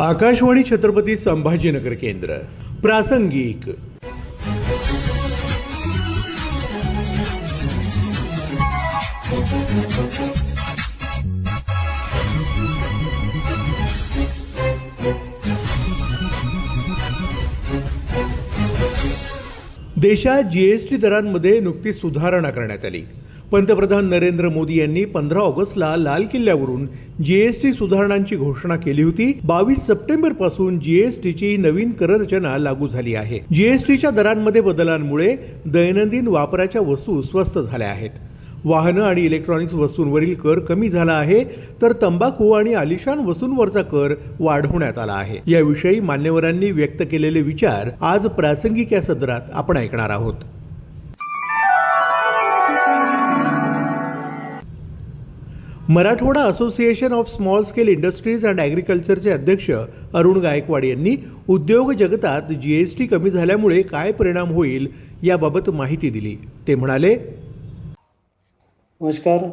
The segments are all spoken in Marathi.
आकाशवाणी छत्रपती संभाजीनगर केंद्र. प्रासंगिक. देशात जीएसटी दरांमध्ये नुकतीच सुधारणा करण्यात आली. पंतप्रधान नरेंद्र मोदी यांनी पंधरा ऑगस्टला लाल किल्ल्यावरून जीएसटी सुधारणांची घोषणा केली होती. बावीस सप्टेंबरपासून जीएसटीची नवीन कररचना लागू झाली आहे. जीएसटीच्या दरांमध्ये बदलांमुळे दैनंदिन वापराच्या वस्तू स्वस्त झाल्या आहेत. वाहनं आणि इलेक्ट्रॉनिक्स वस्तूंवरील कर कमी झाला आहे तर तंबाखू आणि आलिशान वस्तूंवरचा कर वाढवण्यात आला आहे. याविषयी मान्यवरांनी व्यक्त केलेले विचार आज प्रासंगिक या सदरात आपण ऐकणार आहोत. Marathwada association of small scale industries and ॲग्रिकल्चरचे अध्यक्ष अरुण गायकवाड यांनी उद्योग जगतात जीएसटी कमी झाल्यामुळे काय परिणाम होईल याबाबत माहिती दिली. ते म्हणाले नमस्कार.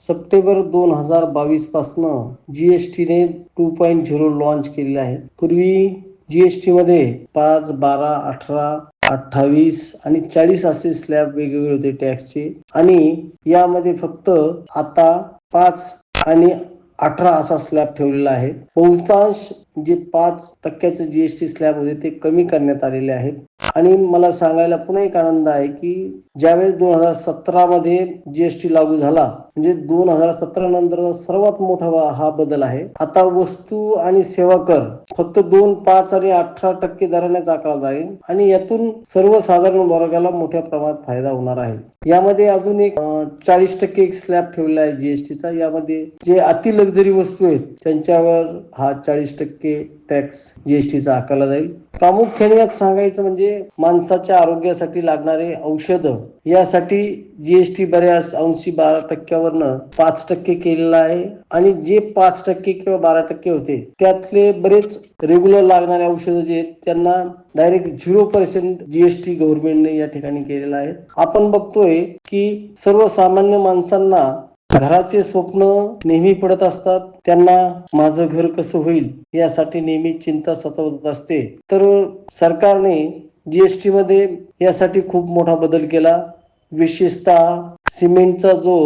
सप्टेंबर दोन हजार बावीस पासनं जी एस टीने टू पॉईंट झिरो लॉन्च केलेले आहे. पूर्वी जी एस टीमध्ये पाच बारा अठरा अठ्ठावीस आणि चाळीस असे स्लॅब वेगवेगळे होते टॅक्सचे आणि यामध्ये फक्त आता पाच आणि अठरा असा स्लॅब ठेवलेला आहे. बहुतांश जे पाच टक्क्याचे जीएसटी स्लॅब होते ते कमी करण्यात आलेले आहेत. आणि मला सांगायला पुन्हा एक आनंद आहे की ज्यावेळेस दोन हजार सतरा मध्ये जीएसटी लागू झाला म्हणजे दोन हजार सतरा नंतर सर्वात मोठा हा बदल आहे. आता वस्तू आणि सेवा कर फक्त दोन पाच आणि अठरा टक्के दरानेच आकारला जाईल आणि यातून सर्वसाधारण वर्गाला मोठ्या प्रमाणात फायदा होणार आहे. यामध्ये अजून एक चाळीस टक्के एक स्लॅब ठेवलेला आहे जीएसटीचा यामध्ये जे अति लक्झरी वस्तू आहेत त्यांच्यावर हा चाळीस टक्के टॅक्स जीएसटीचा आकारला जाईल. प्रामुख्याने यात सांगायचं म्हणजे माणसाच्या आरोग्यासाठी लागणारे औषध यासाठी जीएसटी बऱ्याच अंशी बारा टक्क्यावरनं पाच टक्के केलेला आहे. आणि जे पाच टक्के किंवा बारा टक्के होते त्यातले बरेच रेग्युलर लागणारे औषधं जे आहेत त्यांना डायरेक्ट झिरो पर्सेंट जीएसटी गव्हर्नमेंटने या ठिकाणी केलेला आहे. आपण बघतोय की सर्वसामान्य माणसांना घराचे स्वप्न नेहमी पडत असतात त्यांना माझं घर कसं होईल यासाठी नेहमी चिंता सतवत असते. तर सरकारने जीएसटी मध्ये यासाठी खूप मोठा बदल केला. विशेषतः सिमेंटचा जो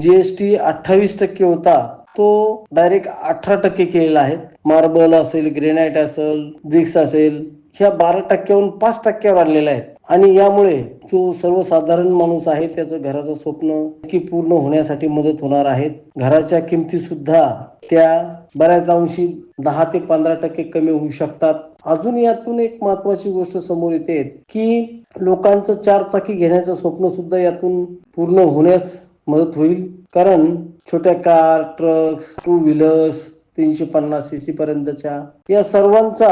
जीएसटी अठ्ठावीस टक्के होता तो डायरेक्ट अठरा टक्के केलेला आहे. मार्बल असेल ग्रेनाइट असेल ब्रिक्स असेल ह्या बारा टक्क्याहून पाच टक्क्यावर आणलेल्या आहेत. आणि यामुळे तो सर्वसाधारण माणूस आहे त्याचं घराचं स्वप्न की पूर्ण होण्यासाठी मदत होणार आहेत घराच्या किमती सुद्धा त्या बऱ्याच अंशी दहा ते पंधरा टक्के कमी होऊ शकतात. अजून यातून एक महत्वाची गोष्ट समोर येते की लोकांचं चार चाकी घेण्याचं स्वप्न सुद्धा यातून पूर्ण होण्यास मदत होईल. कारण छोट्या कार ट्रक्स टू व्हीलर्स तीनशे पन्नास सी सी पर्यंतच्या या सर्वांचा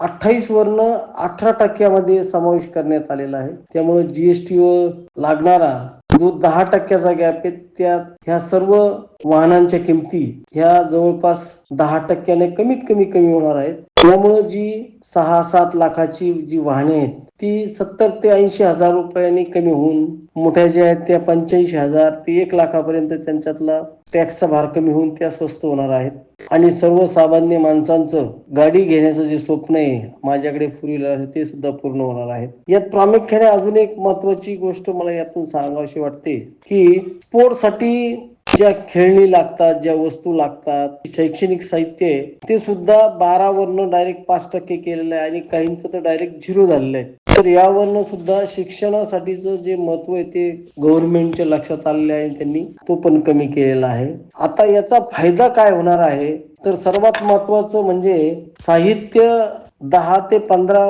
अठ्ठावीस वर्ण अठरा टक्क्यामध्ये समावेश करण्यात आलेला आहे. त्यामुळे जीएसटी वर लागणारा जो दहा टक्क्याचा गॅप आहे त्यात ह्या सर्व वाहनांच्या किमती ह्या जवळपास दहा टक्क्याने कमीत कमी कमी होणार आहेत. त्यामुळे जी सहा सात लाखाची जी वाहने आहेत ती सत्तर ते ऐंशी हजार रुपयांनी कमी होऊन मोठ्या ज्या आहेत त्या पंच्याऐंशी हजार ते एक लाखापर्यंत त्यांच्यातला टॅक्सचा भार कमी होऊन त्या स्वस्त होणार आहेत. आणि सर्वसामान्य माणसांचं गाडी घेण्याचं जे स्वप्न आहे माझ्याकडे फोर व्हीलर ते सुद्धा पूर्ण होणार आहेत. यात प्रामुख्याने अजून एक महत्वाची गोष्ट मला यातून सांगावीशी वाटते की त्यासाठी ज्या खेळणी लागतात ज्या वस्तू लागतात शैक्षणिक साहित्य आहे ते सुद्धा बारा वरनं डायरेक्ट पाच टक्के केलेलं आहे आणि काहींचं तर डायरेक्ट झिरो झालेलं आहे. तर यावरनं सुद्धा शिक्षणासाठीच जे महत्त्व आहे ते गव्हर्नमेंटच्या लक्षात आलेलं आहे त्यांनी तो पण कमी केलेला आहे. आता याचा फायदा काय होणार आहे? तर सर्वात महत्वाचं म्हणजे साहित्य दहा ते पंधरा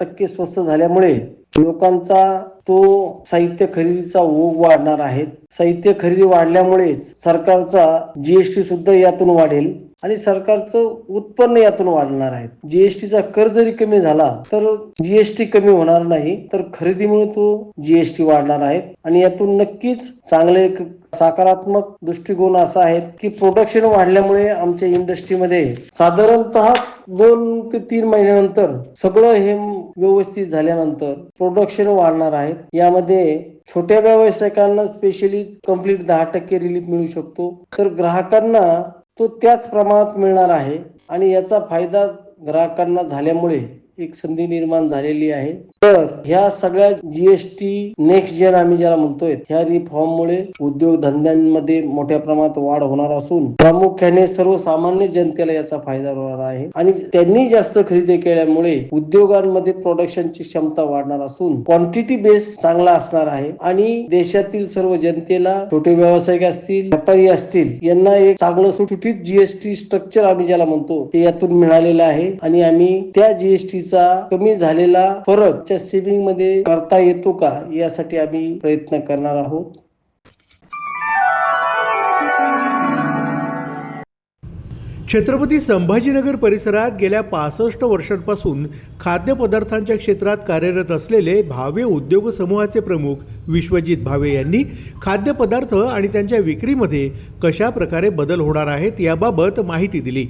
टक्के स्वस्त झाल्यामुळे लोकांचा तो साहित्य खरेदीचा ओघ वाढणार आहे. साहित्य खरेदी वाढल्यामुळेच सरकारचा जीएसटी सुद्धा यातून वाढेल. आणि सरकारचं उत्पन्न यातून वाढणार आहे. जीएसटीचा कर जरी कमी झाला तर जीएसटी कमी होणार नाही तर खरेदीमुळे तो जीएसटी वाढणार आहे. आणि यातून नक्कीच चांगले एक सकारात्मक दृष्टिकोन असा आहे की प्रोडक्शन वाढल्यामुळे आमच्या इंडस्ट्रीमध्ये साधारणतः दोन ते तीन महिन्यानंतर सगळं हे व्यवस्थित झाल्यानंतर प्रोडक्शन वाढणार आहे. यामध्ये छोट्या व्यावसायिकांना स्पेशली कंप्लीट दहा टक्के रिलीफ मिळू शकतो. तर ग्राहकांना तो त्याच प्रमाणात मिळणार आहे. आणि याचा फायदा ग्राहकांना झाल्यामुळे एक संधी निर्माण झालेली आहे. तर ह्या सगळ्या जीएसटी नेक्स्ट जेन आम्ही ज्याला म्हणतोय ह्या रिफॉर्ममुळे उद्योगधंद्यांमध्ये मोठ्या प्रमाणात वाढ होणार असून प्रामुख्याने सर्वसामान्य जनतेला याचा फायदा होणार आहे. आणि त्यांनी जास्त खरेदी केल्यामुळे उद्योगांमध्ये प्रोडक्शनची क्षमता वाढणार असून क्वांटिटी बेस चांगला असणार आहे. आणि देशातील सर्व जनतेला छोटे व्यावसायिक असतील व्यापारी असतील यांना एक चांगलं सुटसुटीत जीएसटी स्ट्रक्चर आम्ही ज्याला म्हणतो ते यातून मिळालेलं आहे. आणि आम्ही त्या जीएसटीचा कमी झालेला फरक सेव्हिंगमध्ये करता येतो का? यासाठी आम्ही प्रयत्न करणार आहोत. छत्रपती संभाजीनगर परिसरात गेल्या पासष्ट वर्षांपासून खाद्यपदार्थांच्या क्षेत्रात कार्यरत असलेले भावे उद्योग समूहाचे प्रमुख विश्वजित भावे यांनी खाद्यपदार्थ आणि त्यांच्या विक्रीमध्ये कशा प्रकारे बदल होणार आहेत याबाबत माहिती दिली.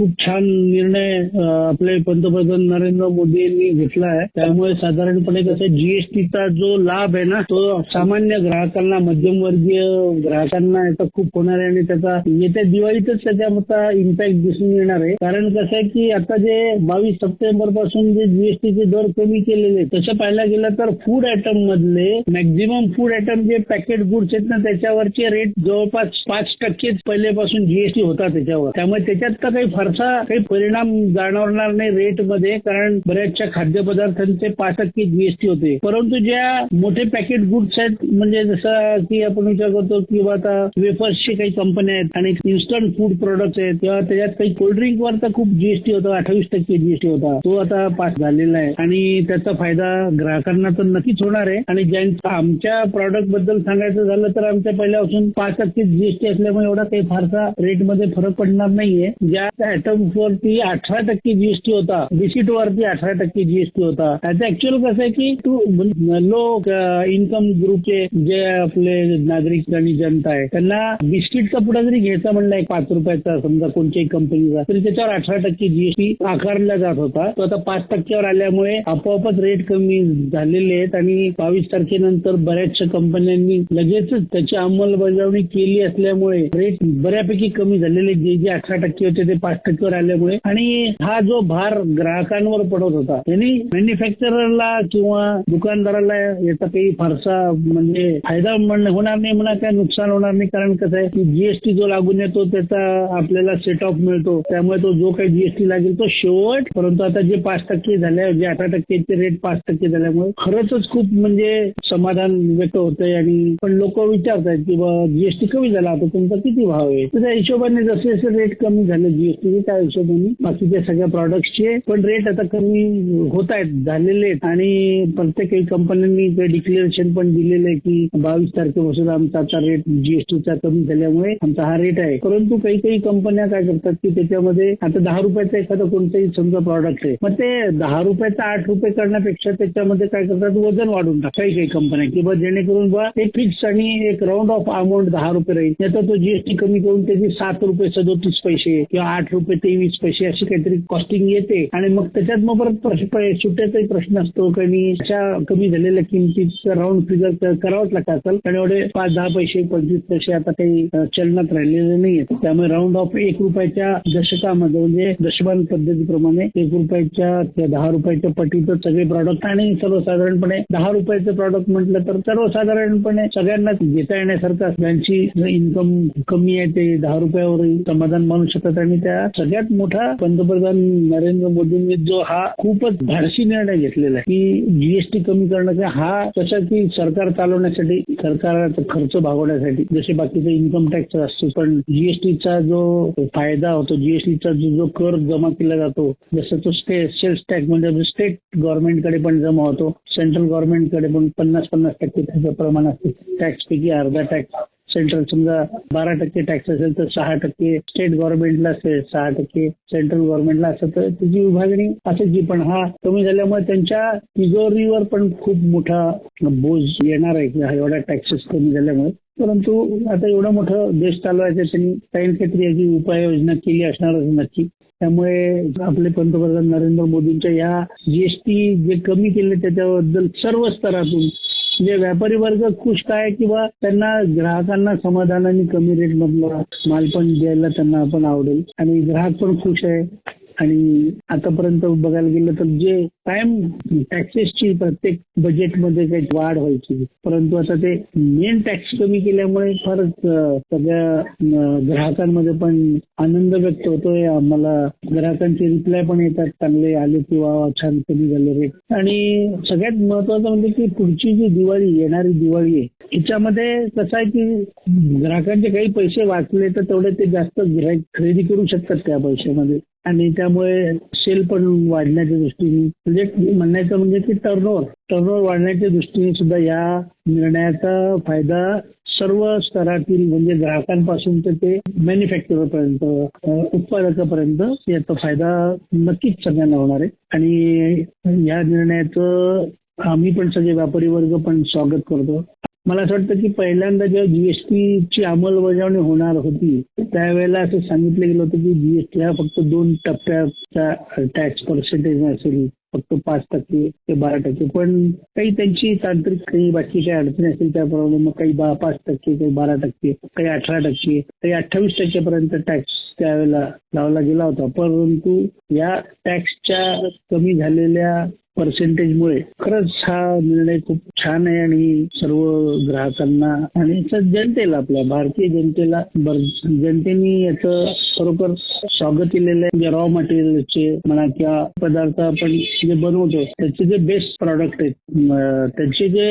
खूप छान निर्णय आपले पंतप्रधान नरेंद्र मोदी यांनी घेतला आहे त्यामुळे साधारणपणे कसं जीएसटीचा जो लाभ आहे ना तो सामान्य ग्राहकांना मध्यमवर्गीय ग्राहकांना याचा खूप होणार आहे आणि त्याचा येत्या दिवाळीतच त्याचा इम्पॅक्ट दिसून येणार आहे. कारण कसं आहे की आता जे बावीस सप्टेंबरपासून जे जीएसटीचे दर कमी केलेले तसं पाहायला गेलं तर फूड आयटम मधले मॅक्झिमम फूड आयटम जे पॅकेट गुड्स आहेत ना त्याच्यावरचे रेट जवळपास पाच टक्केच पहिल्यापासून जीएसटी होता त्याच्यावर. त्यामुळे त्याच्यात तर काही फरक फारसा काही परिणाम जाणवणार नाही रेटमध्ये कारण बऱ्याचशा खाद्यपदार्थांचे पाच टक्के जीएसटी होते. परंतु ज्या मोठे पॅकेट गुड्स आहेत म्हणजे जसं की आपण विचार करतो किंवा आता वेफर्सची काही कंपन्या आहेत आणि इन्स्टंट फूड प्रोडक्ट आहेत किंवा त्याच्यात काही कोल्ड्रिंक वर तर खूप जीएसटी होता अठ्ठावीस टक्के जीएसटी होता. तो आता पास झालेला आहे. आणि त्याचा फायदा ग्राहकांना तर नक्कीच होणार आहे. आणि ज्यांचा आमच्या प्रॉडक्टबद्दल सांगायचं झालं तर आमच्या पहिल्यापासून पाच टक्के जीएसटी असल्यामुळे एवढा काही फारसा रेटमध्ये फरक पडणार नाहीये. ज्या आयटम वरती अठरा टक्के जीएसटी होता. बिस्किट वरती अठरा टक्के जीएसटी होता. त्याचं ऍक्च्युअल कसं आहे की टू लो इन्कम ग्रुपचे जे आपले नागरिक आणि जनता आहे त्यांना बिस्किटचा पुढे जरी घ्यायचा म्हणला एक पाच रुपयाचा समजा कोणत्याही कंपनीचा तरी त्याच्यावर अठरा टक्के जीएसटी आकारला जात होता. तो आता पाच टक्क्यावर आल्यामुळे आपोआपच रेट कमी झालेले आहेत आणि बावीस तारखेनंतर बऱ्याचशा कंपन्यांनी लगेचच त्याची अंमलबजावणी केली असल्यामुळे रेट बऱ्यापैकी कमी झालेले जे जे अठरा टक्के होते ते पाच टक्केवर आल्यामुळे. आणि हा जो भार ग्राहकांवर पडत होता त्यांनी मॅन्युफॅक्चररला किंवा दुकानदाराला याचा काही फारसा म्हणजे फायदा होणार नाही म्हणा काय नुकसान होणार नाही. कारण कसं आहे की जीएसटी जो लागून येतो त्याचा आपल्याला सेट ऑफ मिळतो. त्यामुळे तो जो काही जीएसटी लागेल तो शेवट परंतु आता जे पाच टक्के झाले जे अठरा टक्केचे रेट पाच टक्के झाल्यामुळे खरंच खूप म्हणजे समाधान व्यक्त होतंय. आणि पण लोक विचारतात की बा जीएसटी कमी झाला आता तुमचा किती भाव आहे? त्याच्या त्या हिशोबाने जसे जसे रेट कमी झाले जीएसटी त्या हिशोबाने बाकीच्या सगळ्या प्रॉडक्टचे पण रेट आता कमी होत आहेत झालेले आहेत. आणि प्रत्येक काही कंपन्यांनी ते डिक्लेरेशन पण दिलेलं आहे की बावीस तारखेपासून आमचा आता रेट जीएसटीचा कमी झाल्यामुळे आमचा हा रेट आहे. परंतु काही काही कंपन्या काय करतात की त्याच्यामध्ये आता दहा रुपयाचा एखादा कोणताही समजा प्रॉडक्ट आहे मग ते दहा रुपयाचा आठ रुपये करण्यापेक्षा त्याच्यामध्ये काय करतात? वजन वाढून टाकतात. काही काही कंपन्या किंवा जेणेकरून बा एक फिक्स आणि एक राऊंड ऑफ अमाऊंट दहा रुपये राहील. त्याचा तो जीएसटी कमी करून त्याची सात रुपये सदोतीस पैसे किंवा आठ रुपये तेवीस पैसे अशी काहीतरी कॉस्टिंग येते. आणि मग त्याच्यात मग परत सुट्ट्याचाही प्रश्न असतो. काही अशा कमी झालेल्या किमतीचा राऊंड फिगर करावंच लागतं असेल. कारण एवढे पाच दहा पैसे पंचवीस पैसे आता काही चलनात राहिलेले नाहीये त्यामुळे राऊंड ऑफ एक रुपयाच्या दशकामध्ये म्हणजे दशमान पद्धतीप्रमाणे एक रुपयाच्या किंवा दहा रुपयाच्या पटीचं सगळे प्रॉडक्ट आणि सर्वसाधारणपणे दहा रुपयाचं प्रॉडक्ट म्हटलं तर सर्वसाधारणपणे सगळ्यांना घेता येण्यासारखं ज्यांची इन्कम कमी आहे ते दहा रुपयावर समाधान मानू शकतात. आणि त्या सगळ्यात मोठा पंतप्रधान नरेंद्र मोदींनी जो हा खूपच धाडसी निर्णय घेतलेला आहे की जीएसटी कमी करण्याचा हा कसा की सरकार चालवण्यासाठी सरकारचा खर्च भागवण्यासाठी जसे बाकीचे इन्कम टॅक्स असतो पण जीएसटीचा जो फायदा होतो जीएसटीचा जो जो कर जमा केला जातो जसं तो स्टेट सेल्स टॅक्स म्हणजे स्टेट गव्हर्नमेंटकडे पण जमा होतो सेंट्रल गव्हर्नमेंटकडे पण पन्नास पन्नास टक्के त्याचं प्रमाण असते टॅक्स पैकी अर्धा टॅक्स सेंट्रल समजा बारा टक्के टॅक्स असेल तर सहा टक्के स्टेट गव्हर्नमेंटला असेल सहा टक्के सेंट्रल गव्हर्नमेंटला असेल तर त्याची विभागणी असायची पण हा कमी झाल्यामुळे त्यांच्या तिजोरीवर पण खूप मोठा बोज येणार आहे की एवढा टॅक्सेस कमी झाल्यामुळे. परंतु आता एवढा मोठा देश चालवायचं त्यांनी काही ना काहीतरी याची उपाययोजना केली असणारच नक्की. त्यामुळे आपले पंतप्रधान नरेंद्र मोदींच्या या जीएसटी जे कमी केले त्याच्याबद्दल सर्व स्तरातून म्हणजे व्यापारी वर्ग खुश काय किंवा त्यांना ग्राहकांना समाधानाने कमी रेट मधला माल पण द्यायला त्यांना पण आवडेल. आणि ग्राहक पण खुश आहे. आणि आतापर्यंत बघायला गेलं तर जे कायम टॅक्सेसची प्रत्येक बजेटमध्ये काही वाढ व्हायची. परंतु आता ते मेन टॅक्स कमी केल्यामुळे फारच सगळ्या ग्राहकांमध्ये पण आनंद व्यक्त होतोय. आम्हाला ग्राहकांचे रिप्लाय पण येतात. चांगले आले किंवा छान कमी झाले रेट आणि सगळ्यात महत्वाचं म्हणजे की पुढची जी दिवाळी येणारी दिवाळी आहे याच्यामध्ये कसं आहे की ग्राहकांचे काही पैसे वाचले तर तेवढे ते जास्त गिऱ्हाईक खरेदी करू शकतात त्या पैशामध्ये? आणि त्यामुळे सेल पण वाढण्याच्या दृष्टीने म्हणजे म्हणण्याचं म्हणजे की टर्नओव्हर टर्नओव्हर वाढण्याच्या दृष्टीने सुद्धा या निर्णयाचा फायदा सर्व स्तरातील म्हणजे ग्राहकांपासून तर ते मॅन्युफॅक्चरर पर्यंत उत्पादकापर्यंत याचा फायदा नक्कीच सगळ्यांना होणार आहे. आणि या निर्णयाचं आम्ही पण सगळे व्यापारी वर्ग पण स्वागत करतो. मला असं वाटतं की पहिल्यांदा जेव्हा जीएसटीची अंमलबजावणी होणार होती त्यावेळेला असं सांगितलं गेलं होतं की जीएसटी हा फक्त दोन टप्प्याचा टॅक्स पर्सेंटेज असेल फक्त पाच टक्के ते बारा टक्के. पण काही त्यांची तांत्रिक काही बाकी काही अडचणी असेल त्याप्रमाणे मग काही पाच टक्के काही बारा टक्के काही अठरा टक्के काही अठ्ठावीस टक्केपर्यंत टॅक्स त्यावेळेला लावला गेला होता. परंतु या टॅक्सच्या कमी झालेल्या पर्सेंटेजमुळे खरंच हा निर्णय खूप छान आहे आणि सर्व ग्राहकांना आणि जनतेला आपल्या भारतीय जनतेला जनतेने याचं खरोखर स्वागत केलेलं आहे. म्हणजे रॉ मटेरियलचे म्हणा किंवा पदार्थ आपण जे बनवतो त्याचे जे बेस्ट प्रॉडक्ट आहेत त्याचे जे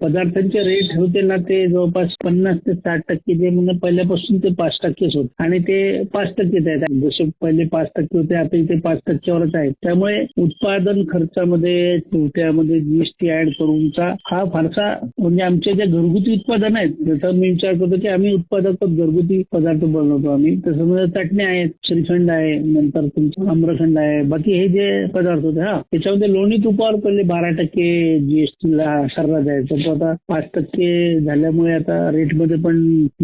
पदार्थांचे रेट होते ना ते जवळपास पन्नास ते साठ टक्के जे म्हणजे पहिल्यापासून ते पाच टक्केच होते. आणि ते पाच टक्केच आहेत. जसे पहिले पाच टक्के होते आता ते पाच टक्क्यावरच आहेत. त्यामुळे उत्पादन खर्चामध्ये त्यामध्ये जीएसटी ऍड करूनचा हा फारसा म्हणजे आमचे जे घरगुती उत्पादन आहेत जसं मी विचार करतो की आम्ही उत्पादक घरगुती पदार्थ बनवतो आम्ही. तसं म्हणजे चटणी आहेत श्रीखंड आहे नंतर तुमचं आम्रखंड आहे. बाकी हे जे पदार्थ होते हा. त्याच्यामध्ये लोणी तुपावर पहिले बारा टक्के जीएसटीला सर्रा द्यायचा तो आता पाच टक्के झाल्यामुळे आता रेटमध्ये पण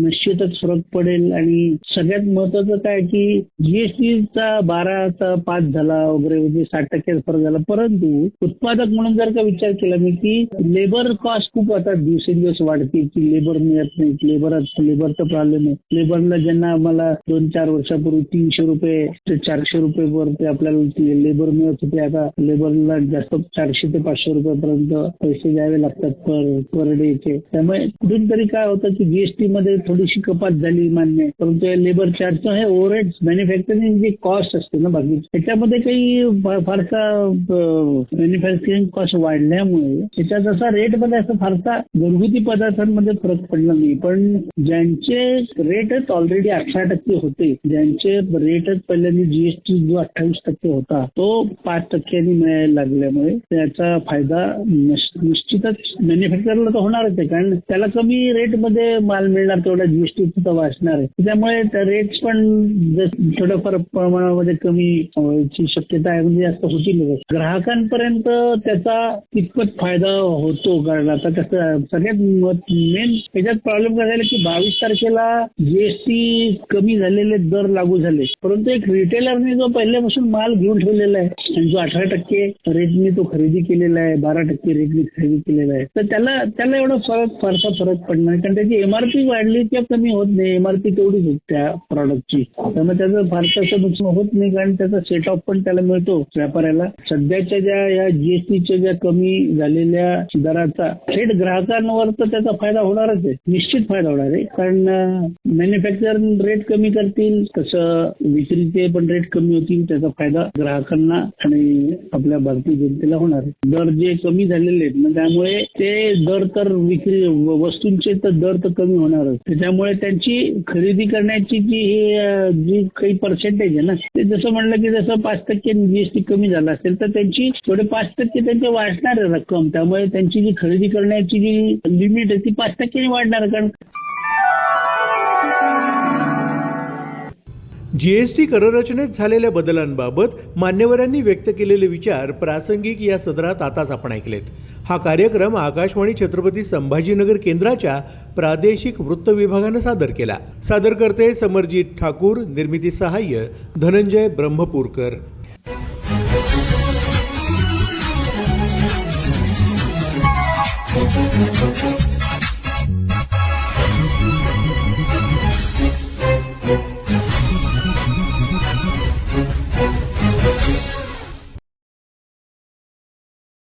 निश्चितच फरक पडेल. आणि सगळ्यात महत्वाचं काय की जीएसटीचा बाराचा पाच झाला वगैरे म्हणजे साठ टक्के फरक झाला. परंतु उत्पादक म्हणून जर का विचार केला मी की लेबर कॉस्ट खूप आता दिवसेंदिवस वाढते की लेबर मिळत नाही लेबर लेबरचा प्रॉब्लेम आहे. लेबरला ज्यांना आम्हाला दोन चार वर्षापूर्वी तीनशे रुपये ते चारशे रुपये वर ते आपल्याला लेबर मिळत होते. आता लेबरला जास्त चारशे ते पाचशे रुपयापर्यंत पैसे द्यावे लागतात पर पर डेचे त्यामुळे कुठून तरी काय होतं की जीएसटी मध्ये थोडीशी कपात झाली मान्य परंतु लेबर चार्ज हे ओव्हरहेड मॅन्युफॅक्चरिंग जे कॉस्ट असते ना बाकी त्याच्यामध्ये काही फारसा मॅन्युफॅक्चरिंग कॉस्ट वाढल्यामुळे त्याचा जसा रेटमध्ये असं फारसा घरगुती पदार्थांमध्ये फरक पडला नाही. पण ज्यांचे रेटच ऑलरेडी अठरा टक्के होते ज्यांचे रेटच पहिल्यांदा जीएसटी जो अठ्ठावीस टक्के होता तो पाच टक्क्यांनी मिळायला लागल्यामुळे त्याचा फायदा निश्चितच मॅन्युफॅक्चरला तर होणारच आहे. कारण त्याला कमी रेटमध्ये माल मिळणार तेवढा जीएसटी सुद्धा वाचणार आहे. त्यामुळे रेट्स पण जस- थोडंफार प्रमाणामध्ये कमी व्हायची शक्यता आहे म्हणजे जास्त होतील ग्राहकांपर्यंत त्याचा कितपत फायदा होतो? कारण आता कसं सगळ्यात मेन त्याच्यात प्रॉब्लेम काय झाला की बावीस तारखेला जीएसटी कमी झालेले दर लागू झाले. परंतु एक रिटेलरने जो पहिल्यापासून माल घेऊन ठेवलेला आहे आणि जो अठरा टक्के रेटने तो खरेदी केलेला आहे बारा टक्के रेटने खरेदी केलेला आहे तर त्याला त्याला एवढा फरक फारसा फरक पडणार कारण त्याची एमआरपी वाढली किंवा कमी होत नाही. एमआरपी तेवढीच होती त्या प्रॉडक्टची त्यामुळे त्याचं फारसं असं नुकसान होत नाही कारण त्याचा सेट ऑफ पण त्याला मिळतो व्यापाऱ्याला. सध्याच्या ज्या या जीएसटीच्या ज्या कमी झालेल्या दराचा थेट ग्राहकांवर तर त्याचा फायदा होणारच आहे. निश्चित फायदा होणार आहे. कारण मॅन्युफॅक्चर रेट कमी करतील तसं विक्रीचे पण रेट कमी होतील त्याचा फायदा ग्राहकांना आणि आपल्या भारतीय जनतेला होणार आहे. दर जे कमी झालेले आहेत ना त्यामुळे ते दर तर विक्री वस्तूंचे तर दर तर कमी होणारच. त्याच्यामुळे त्यांची खरेदी करण्याची जी जी काही पर्सेंटेज आहे ना ते जसं म्हणलं की जसं पाच टक्के जीएसटी कमी झाला असेल तर त्यांची थोडे पाच टक्के त्यांच्या वाढणार रक्कम. त्यामुळे त्यांची जी खरेदी करण्याची जी लिमिट आहे ती पाच टक्क्यांनी वाढणार. कारण जीएसटी कररचनेत झालेल्या बदलांबाबत मान्यवरांनी व्यक्त केलेले विचार प्रासंगिक या सदरात आताच आपण ऐकलेत. हा कार्यक्रम आकाशवाणी छत्रपती संभाजीनगर केंद्राच्या प्रादेशिक वृत्त विभागानं सादर केला. सादर करते समरजित ठाकूर निर्मिती सहाय्य धनंजय ब्रह्मपूरकर. Música